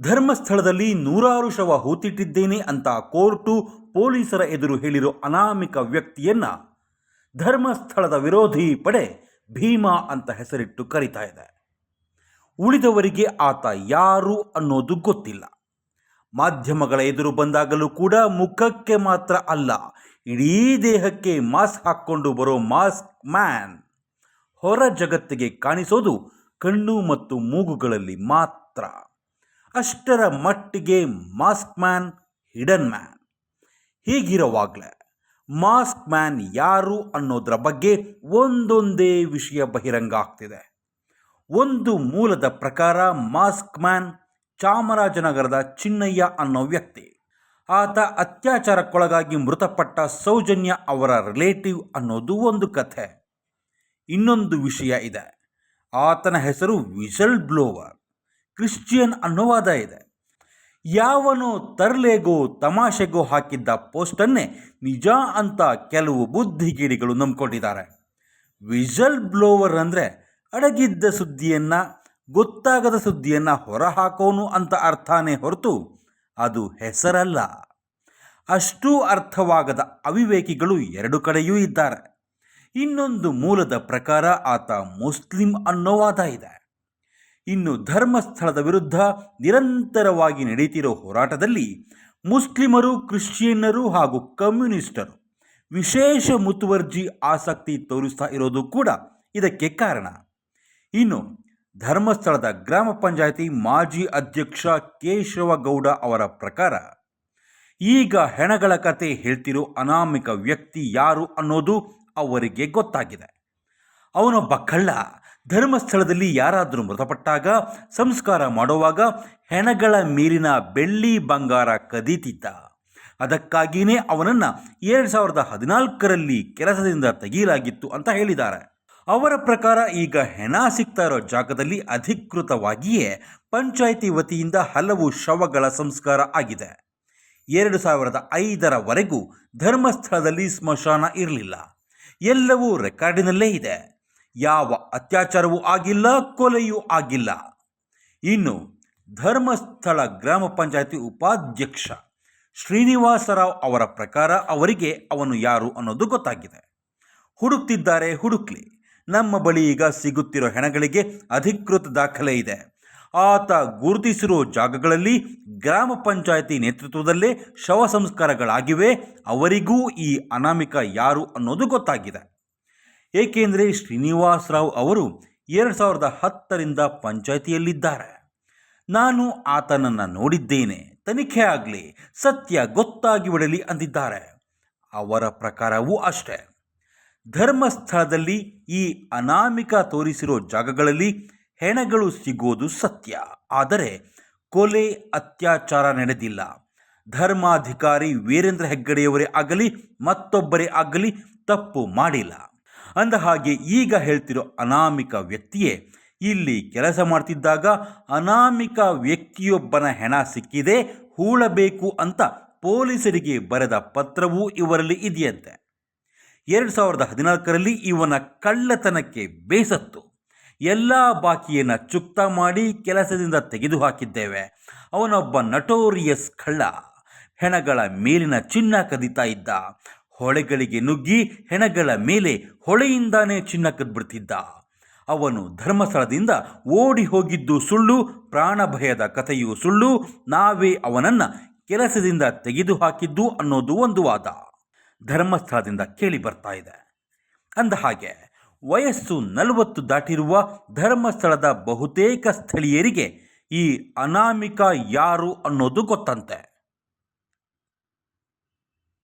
ಧರ್ಮಸ್ಥಳದಲ್ಲಿ ನೂರಾರು ಶವ ಹೂತಿಟ್ಟಿದ್ದೇನೆ ಅಂತ ಕೋರ್ಟು ಪೊಲೀಸರ ಎದುರು ಹೇಳಿರೋ ಅನಾಮಿಕ ವ್ಯಕ್ತಿಯನ್ನ ಧರ್ಮಸ್ಥಳದ ವಿರೋಧಿ ಪಡೆ ಭೀಮಾ ಅಂತ ಹೆಸರಿಟ್ಟು ಕರೀತಾ ಇದೆ. ಉಳಿದವರಿಗೆ ಆತ ಯಾರು ಅನ್ನೋದು ಗೊತ್ತಿಲ್ಲ. ಮಾಧ್ಯಮಗಳ ಎದುರು ಬಂದಾಗಲೂ ಕೂಡ ಮುಖಕ್ಕೆ ಮಾತ್ರ ಅಲ್ಲ, ಇಡೀ ದೇಹಕ್ಕೆ ಮಾಸ್ಕ್ ಹಾಕ್ಕೊಂಡು ಬರೋ ಮಾಸ್ಕ್ ಮ್ಯಾನ್ ಹೊರ ಜಗತ್ತಿಗೆ ಕಾಣಿಸೋದು ಕಣ್ಣು ಮತ್ತು ಮೂಗುಗಳಲ್ಲಿ ಮಾತ್ರ. ಅಷ್ಟರ ಮಟ್ಟಿಗೆ ಮಾಸ್ಕ್ ಮ್ಯಾನ್, ಹಿಡನ್ ಮ್ಯಾನ್. ಹೀಗಿರುವಾಗಲೇ, ಮಾಸ್ಕ್ ಮ್ಯಾನ್ ಯಾರು ಅನ್ನೋದರ ಬಗ್ಗೆ ಒಂದೊಂದೇ ವಿಷಯ ಬಹಿರಂಗ ಆಗ್ತಿದೆ. ಒಂದು ಮೂಲದ ಪ್ರಕಾರ ಮಾಸ್ಕ್ ಮ್ಯಾನ್ ಚಾಮರಾಜನಗರದ ಚಿನ್ನಯ್ಯ ಅನ್ನೋ ವ್ಯಕ್ತಿ. ಆತ ಅತ್ಯಾಚಾರಕ್ಕೊಳಗಾಗಿ ಮೃತಪಟ್ಟ ಸೌಜನ್ಯ ಅವರ ರಿಲೇಟಿವ್ ಅನ್ನೋದು ಒಂದು ಕಥೆ. ಇನ್ನೊಂದು ವಿಷಯ ಇದೆ. ಆತನ ಹೆಸರು ವಿಸಲ್ ಬ್ಲೋವರ್. ಕ್ರಿಶ್ಚಿಯನ್ ಅನ್ನೋವಾದ ಇದೆ. ಯಾವನು ತರ್ಲೆಗೋ ತಮಾಷೆಗೋ ಹಾಕಿದ್ದ ಪೋಸ್ಟನ್ನೇ ನಿಜ ಅಂತ ಕೆಲವು ಬುದ್ಧಿಗಿರಿಗಳು ನಂಬಿಕೊಂಡಿದ್ದಾರೆ. ವಿಜಲ್ ಬ್ಲೋವರ್ ಅಂದರೆ ಅಡಗಿದ್ದ ಸುದ್ದಿಯನ್ನು, ಗೊತ್ತಾಗದ ಸುದ್ದಿಯನ್ನು ಹೊರಹಾಕೋನು ಅಂತ ಅರ್ಥನೇ ಹೊರತು ಅದು ಹೆಸರಲ್ಲ. ಅಷ್ಟೂ ಅರ್ಥವಾಗದ ಅವಿವೇಕಿಗಳು ಎರಡು ಕಡೆಯೂ ಇದ್ದಾರೆ. ಇನ್ನೊಂದು ಮೂಲದ ಪ್ರಕಾರ ಆತ ಮುಸ್ಲಿಂ ಅನ್ನೋವಾದ ಇದೆ. ಇನ್ನು ಧರ್ಮಸ್ಥಳದ ವಿರುದ್ಧ ನಿರಂತರವಾಗಿ ನಡೆಯುತ್ತಿರುವ ಹೋರಾಟದಲ್ಲಿ ಮುಸ್ಲಿಮರು, ಕ್ರಿಶ್ಚಿಯನ್ನರು ಹಾಗೂ ಕಮ್ಯುನಿಸ್ಟರು ವಿಶೇಷ ಮುತುವರ್ಜಿ ಆಸಕ್ತಿ ತೋರಿಸ್ತಾ ಇರೋದು ಕೂಡ ಇದಕ್ಕೆ ಕಾರಣ. ಇನ್ನು ಧರ್ಮಸ್ಥಳದ ಗ್ರಾಮ ಪಂಚಾಯಿತಿ ಮಾಜಿ ಅಧ್ಯಕ್ಷ ಕೇಶವಗೌಡ ಅವರ ಪ್ರಕಾರ ಈಗ ಹೆಣಗಳ ಕತೆ ಹೇಳ್ತಿರೋ ಅನಾಮಿಕ ವ್ಯಕ್ತಿ ಯಾರು ಅನ್ನೋದು ಅವರಿಗೆ ಗೊತ್ತಾಗಿದೆ. ಅವನೊಬ್ಬ ಕಳ್ಳ ಧರ್ಮಸ್ಥಳದಲ್ಲಿ ಯಾರಾದರೂ ಮೃತಪಟ್ಟಾಗ ಸಂಸ್ಕಾರ ಮಾಡುವಾಗ ಹೆಣಗಳ ಮೇಲಿನ ಬೆಳ್ಳಿ ಬಂಗಾರ ಕದೀತಿದ್ದ. ಅದಕ್ಕಾಗಿಯೇ ಅವನನ್ನು ಎರಡು ಸಾವಿರದ ಹದಿನಾಲ್ಕರಲ್ಲಿ ಕೆಲಸದಿಂದ ತೆಗೆಯಲಾಗಿತ್ತು ಅಂತ ಹೇಳಿದ್ದಾರೆ. ಅವರ ಪ್ರಕಾರ ಈಗ ಹೆಣ ಸಿಗ್ತಾ ಇರೋ ಜಾಗದಲ್ಲಿ ಅಧಿಕೃತವಾಗಿಯೇ ಪಂಚಾಯಿತಿ ವತಿಯಿಂದ ಹಲವು ಶವಗಳ ಸಂಸ್ಕಾರ ಆಗಿದೆ. ಎರಡು ಸಾವಿರದ ಐದರವರೆಗೂ ಧರ್ಮಸ್ಥಳದಲ್ಲಿ ಸ್ಮಶಾನ ಇರಲಿಲ್ಲ. ಎಲ್ಲವೂ ರೆಕಾರ್ಡಿನಲ್ಲೇ ಇದೆ. ಯಾವ ಅತ್ಯಾಚಾರವೂ ಆಗಿಲ್ಲ, ಕೊಲೆಯೂ ಆಗಿಲ್ಲ. ಇನ್ನು ಧರ್ಮಸ್ಥಳ ಗ್ರಾಮ ಪಂಚಾಯತಿ ಉಪಾಧ್ಯಕ್ಷ ಶ್ರೀನಿವಾಸರಾವ್ ಅವರ ಪ್ರಕಾರ ಅವರಿಗೆ ಅವನು ಯಾರು ಅನ್ನೋದು ಗೊತ್ತಾಗಿದೆ. ಹುಡುಕ್ತಿದ್ದಾರೆ, ಹುಡುಕ್ಲಿ. ನಮ್ಮ ಬಳಿ ಈಗ ಸಿಗುತ್ತಿರೋ ಹೆಣಗಳಿಗೆ ಅಧಿಕೃತ ದಾಖಲೆ ಇದೆ. ಆತ ಗುರುತಿಸಿರೋ ಜಾಗಗಳಲ್ಲಿ ಗ್ರಾಮ ಪಂಚಾಯತಿ ನೇತೃತ್ವದಲ್ಲೇ ಶವ ಸಂಸ್ಕಾರಗಳಾಗಿವೆ, ಅವರಿಗೂ ಈ ಅನಾಮಿಕ ಯಾರು ಅನ್ನೋದು ಗೊತ್ತಾಗಿದೆ. ಏಕೆಂದರೆ ಶ್ರೀನಿವಾಸರಾವ್ ಅವರು ಎರಡು ಸಾವಿರದ ಹತ್ತರಿಂದ ಪಂಚಾಯಿತಿಯಲ್ಲಿದ್ದಾರೆ. ನಾನು ಆತನನ್ನು ನೋಡಿದ್ದೇನೆ. ತನಿಖೆ ಆಗಲಿ, ಸತ್ಯ ಗೊತ್ತಾಗಿ ಬಿಡಲಿ ಅಂದಿದ್ದಾರೆ. ಅವರ ಪ್ರಕಾರವೂ ಅಷ್ಟೇ. ಧರ್ಮಸ್ಥಳದಲ್ಲಿ ಈ ಅನಾಮಿಕ ತೋರಿಸಿರೋ ಜಾಗಗಳಲ್ಲಿ ಹೆಣಗಳು ಸಿಗೋದು ಸತ್ಯ. ಆದರೆ ಕೊಲೆ, ಅತ್ಯಾಚಾರ ನಡೆದಿಲ್ಲ. ಧರ್ಮಾಧಿಕಾರಿ ವೀರೇಂದ್ರ ಹೆಗ್ಗಡೆಯವರೇ ಆಗಲಿ, ಮತ್ತೊಬ್ಬರೇ ಆಗಲಿ ತಪ್ಪು ಮಾಡಿಲ್ಲ. ಅಂದ ಹಾಗೆ ಈಗ ಹೇಳ್ತಿರೋ ಅನಾಮಿಕ ವ್ಯಕ್ತಿಯೇ, ಇಲ್ಲಿ ಕೆಲಸ ಮಾಡ್ತಿದ್ದಾಗ ಅನಾಮಿಕ ವ್ಯಕ್ತಿಯೊಬ್ಬನ ಹೆಣ ಸಿಕ್ಕಿದೆ, ಹೂಳಬೇಕು ಅಂತ ಪೊಲೀಸರಿಗೆ ಬರೆದ ಪತ್ರವೂ ಇವರಲ್ಲಿ ಇದೆಯಂತೆ. ಎರಡು ಸಾವಿರದ ಹದಿನಾಲ್ಕರಲ್ಲಿ ಇವನ ಕಳ್ಳತನಕ್ಕೆ ಬೇಸತ್ತು. ಎಲ್ಲ ಬಾಕಿಯನ್ನು ಚುಕ್ತ ಮಾಡಿ ಕೆಲಸದಿಂದ ತೆಗೆದುಹಾಕಿದ್ದೇವೆ. ಅವನೊಬ್ಬ ನಟೋರಿಯಸ್ ಕಳ್ಳ ಹೆಣಗಳ ಮೇಲಿನ ಚಿನ್ನ ಕದೀತಾ ಇದ್ದ. ಹೊಳೆಗಳಿಗೆ ನುಗ್ಗಿ ಹೆಣಗಳ ಮೇಲೆ ಹೊಳೆಯಿಂದಾನೇ ಚಿನ್ನ ಕದ್ಬಿಡ್ತಿದ್ದ. ಅವನು ಧರ್ಮಸ್ಥಳದಿಂದ ಓಡಿ ಹೋಗಿದ್ದು ಸುಳ್ಳು ಪ್ರಾಣ ಭಯದ ಕಥೆಯೂ ಸುಳ್ಳು, ನಾವೇ ಅವನನ್ನು ಕೆಲಸದಿಂದ ತೆಗೆದುಹಾಕಿದ್ದು ಅನ್ನೋದು ಒಂದು ವಾದ. ಧರ್ಮಸ್ಥಳದಿಂದ ಕೇಳಿ ಬರ್ತಾ ಇದೆ. ಅಂದ ಹಾಗೆ, ವಯಸ್ಸು ನಲವತ್ತು ದಾಟಿರುವ ಧರ್ಮಸ್ಥಳದ ಬಹುತೇಕ ಸ್ಥಳೀಯರಿಗೆ ಈ ಅನಾಮಿಕ ಯಾರು ಅನ್ನೋದು ಗೊತ್ತಂತೆ.